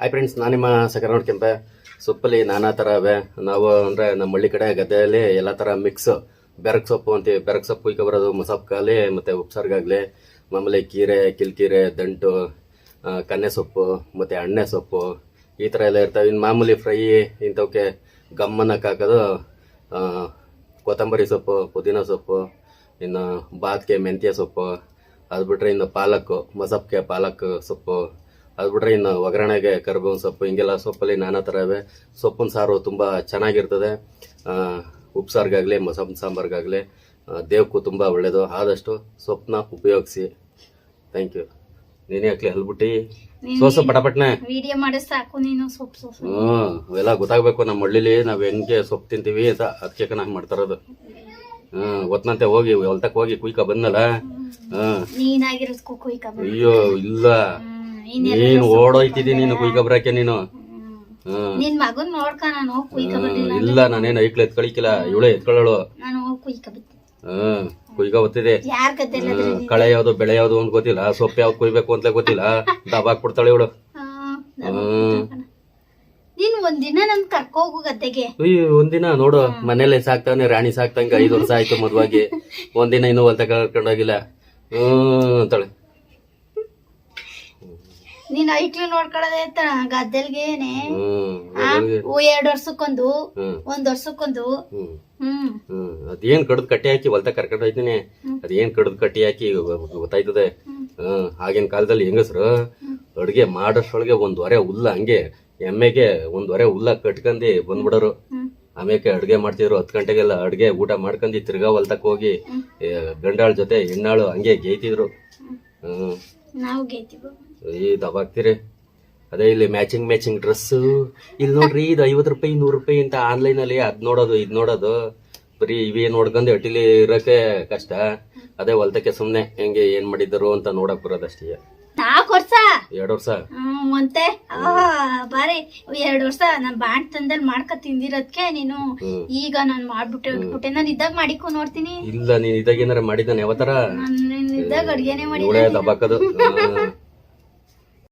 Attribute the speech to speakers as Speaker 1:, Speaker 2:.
Speaker 1: Hi friends ನಾನು ನಿಮ್ಮ ಸಕರ ಕೆಂಪೆ. ಸೊಪ್ಪಲ್ಲಿ ನಾನಾ ಥರ ಅವೆ ನಾವು ಅಂದರೆ ನಮ್ಮ ಹಳ್ಳಿ ಕಡೆ ಗದ್ದೆಯಲ್ಲಿ ಎಲ್ಲ ಥರ ಮಿಕ್ಸ್ ಬೆರಕ್ ಸೊಪ್ಪು ಅಂತೀವಿ. ಬೆರಕ್ ಸೊಪ್ಪು ಈಗ ಬರೋದು ಮಸಪ್ಕಾಲಿ ಮತ್ತು ಉಪ್ಸಾರ್ಗಾಗಲಿ. ಮಾಮೂಲಿ ಕೀರೆ, ಕಿಲ್ಕೀರೆ, ದಂಟು ಕನ್ನೆ ಸೊಪ್ಪು, ಮತ್ತು ಎಣ್ಣೆ ಸೊಪ್ಪು, ಈ ಥರ ಎಲ್ಲ ಇರ್ತವೆ. ಇನ್ನು ಮಾಮೂಲಿ ಫ್ರೈ ಇಂಥವಕ್ಕೆ ಗಮ್ಮನಕ್ಕೆ ಹಾಕೋದು ಕೊತ್ತಂಬರಿ ಸೊಪ್ಪು, ಪುದೀನ ಸೊಪ್ಪು, ಇನ್ನು ಬಾತ್ಗೆ ಮೆಂತ್ಯ ಸೊಪ್ಪು. ಅದು ಬಿಟ್ಟರೆ ಇನ್ನು ಪಾಲಕ್ಕು ಮೊಸಪ್ಗೆ ಪಾಲಕ್ ಸೊಪ್ಪು. ಅದು ಬಿಟ್ರೆ ಇನ್ನು ಒಗ್ಗರಣೆಗೆ ಕರ್ಬೇವಿನ ಸೊಪ್ಪು ಹಿಂಗೆಲ್ಲ ಸೊಪ್ಪಲ್ಲಿ ನಾನಾ ಥರ ಇವೆ. ಸೊಪ್ಪಿನ ಸಾರು ತುಂಬ ಚೆನ್ನಾಗಿರ್ತದೆ. ಉಪ್ಸಾರಿಗಾಗಲಿ ಮಸಪ್ ಸಾಂಬಾರ್ಗಾಗಲಿ ದೇವಕ್ಕೂ ತುಂಬ ಒಳ್ಳೆಯದು ಆದಷ್ಟು ಸೊಪ್ಪನ್ನ ಉಪಯೋಗಿಸಿ. ಥ್ಯಾಂಕ್ ಯು ನೀನೇ ಹಾಕ್ಲಿ ಹಲ್ಬಿಟ್ಟಿ ಸೋಸು ಪಟಪಟ್ನೆ.
Speaker 2: ವಿಡಿಯೋ ಮಾಡಿ ಸಾಕು ನೀನು ಸೊಪ್ಪು ಸೊಪ್ಪು.
Speaker 1: ಹ್ಞೂ ಅವೆಲ್ಲ ಗೊತ್ತಾಗಬೇಕು ನಮ್ಮ ಹಳ್ಳಿಲಿ. ನಾವು ಹೆಂಗೆ ಸೊಪ್ಪು ತಿಂತೀವಿ ಅಂತ ಅದಕ್ಕೆ ನಾನು ಮಾಡ್ತಾರದು ಹ್ಞೂ ಒತ್ನಂತೆ ಹೋಗಿ ಹೊಲ್ತಕ್ಕೆ ಹೋಗಿ ಕುಯ್ಕ ಬಂದಲ್ಲ ಹ್ಞೂ.
Speaker 2: ಕುಯ್ಕ
Speaker 1: ಅಯ್ಯೋ ಇಲ್ಲ. ನೀನು ಓಡೋಯ್ತಿದಿ ನೀನು ಕುಯ್ಕ ಬರಕ್ಕೆ ನೀನು?
Speaker 2: ಮಗನ್ ನೋಡ್ಕ ನಾನು ಕುಯ್ಕ
Speaker 1: ಇಲ್ಲ ನಾನೇನು ಐಕ್ಳು ಎತ್ಕೊಳಿಕಿಲ್ಲ ಇವಳೆ ಎತ್ಕೊಳ್ಳೋಳು
Speaker 2: ನಾನು ಕುಯ್ಕ
Speaker 1: ಹ್ಮ್ ಕುಯ್ಕ ಬತ್ತಿದೆ ಕಳೆ ಯಾವ್ದು ಬೆಳೆ ಯಾವ್ದು ಅಂತ ಗೊತ್ತಿಲ್ಲ ಸೊಪ್ಪು ಯಾವ್ದು ಕುಯ್ಬೇಕು ಅಂತ ಗೊತ್ತಿಲ್ಲ ದಬಾಕ್ ಬಿಡ್ತಾಳೆ ಇವಳು.
Speaker 2: ನೀನ್ ಒಂದಿನ ನನ್ ಕರ್ಕೋಗು ಗದ್ದೆಗೆ.
Speaker 1: ಒಂದಿನ ನೋಡು ಮನೇಲೆ ಸಾಕ್ತಾನೆ ರಾಣಿ ಸಾಕ್ತಂಗ ಐದು ವರ್ಷ ಆಯ್ತು ಮದ್ವಾಗಿ. ಒಂದಿನ ಇನ್ನೂ ಹೊಲ್ತ ಕರ್ಕೊಂಡೋಗಿಲ್ಲ ಹ್ಮ್ ಅಂತಾಳೆ.
Speaker 2: ನೀನ್ ಐಕ್ಳು ನೋಡ್ಕೊಳ್ಳೋದೇ ತರ ಗದ್ದಲ್ಗೇನೆ ಎರಡ್ ವರ್ಷಕ್ಕೊಂದು ಒಂದ್ ವರ್ಷಕ್ಕೊಂದು.
Speaker 1: ಹ್ಮ್. ಅದೇನ್ ಕಡ್ದ್ ಕಟ್ಟಿ ಹಾಕಿ ಹೊಲ್ತ ಕರ್ಕೊಂಡು ಹೋಯ್ತೀನಿ? ಅದೇನ್ ಕಡ್ದ್ ಕಟ್ಟಿ ಹಾಕಿ ಗೊತ್ತಾಯ್ತದೆ? ಹ್ಮ್. ಆಗಿನ ಕಾಲದಲ್ಲಿ ಹೆಂಗಸ್ರು ಅಡ್ಗೆ ಮಾಡೋಷ್ರೊಳಗೆ ಒಂದ್ ಹೊರೆ ಹುಲ್ಲ ಹಂಗೆ ಎಮ್ಮೆಗೆ ಒಂದ್ ಹೊರೆ ಹುಲ್ಲ ಕಟ್ಕಂದಿ ಬಂದ್ಬಿಡೋರು. ಆಮೇಲೆ ಅಡ್ಗೆ ಮಾಡ್ತಿದ್ರು ಹತ್ತು ಗಂಟೆಗೆಲ್ಲ ಅಡ್ಗೆ ಊಟ ಮಾಡ್ಕೊಂಡಿ ತಿರ್ಗಾ ಹೊಲ್ತಕ್ ಹೋಗಿ ಗಂಡಾಳ ಜೊತೆ ಹೆಣ್ಣಾಳು ಹಂಗೆ ಗೇಯ್ತಿದ್ರು. ಹ್ಮ್. ಈ ದಬಾಕ್ತಿರಿ. ಅದೇ ಇಲ್ಲಿ ಮ್ಯಾಚಿಂಗ್ ಮ್ಯಾಚಿಂಗ್ ಡ್ರೆಸ್ ಇಲ್ಲಿ ನೋಡ್ರಿ ಇದು ಐವತ್ತು ರೂಪಾಯಿ ನೂರು ರೂಪಾಯಿ ಅಂತ ಆನ್ಲೈನ್ ಅಲ್ಲಿ ಅದ್ ನೋಡೋದು ಇದ್ ನೋಡೋದು. ಬರೀ ಇವೇ ನೋಡ್ಕೊಂಡು ಅಟ್ಟಿಲಿ ಇರೋಕೆ ಕಷ್ಟ. ಅದೇ ಹೊಲ್ತಕ್ಕೆ ಸುಮ್ನೆ ಹೆಂಗೆ ಏನ್ ಮಾಡಿದ್ರು ಅಂತ ನೋಡಕ್ ಬರೋದಷ್ಟೇ
Speaker 2: ನಾಲ್ಕು ವರ್ಷ?
Speaker 1: ಎರಡು ವರ್ಷ?
Speaker 2: ಮತ್ತೆ? ಬಾರಿ. ಎರಡ್ ವರ್ಷ ನಾನ್ ಬಾಣ್ ತಂದಲ್ಲಿ ಮಾಡ್ಕ ತಿಂದಿರೋದ್ಕೆ ನೀನು ಈಗ ನಾನ್ ಮಾಡ್ಬಿಟ್ಟೆ ಇಟ್ಬಿಟ್ಟೆ ನಾನು ಇದ್ದಾಗ ಮಾಡಿಕೊ ನೋಡ್ತೀನಿ.
Speaker 1: ಇಲ್ಲ ನೀನ್ ಇದಾಗ ಏನಾರ ಮಾಡಿದ್ದಾನೆ ಯಾವತ್ತರ?
Speaker 2: ನಾನು ಇದ್ದಾಗ ಅಡ್ಗೆನೆ ಮಾಡಿ
Speaker 1: ದಬಾಕದು.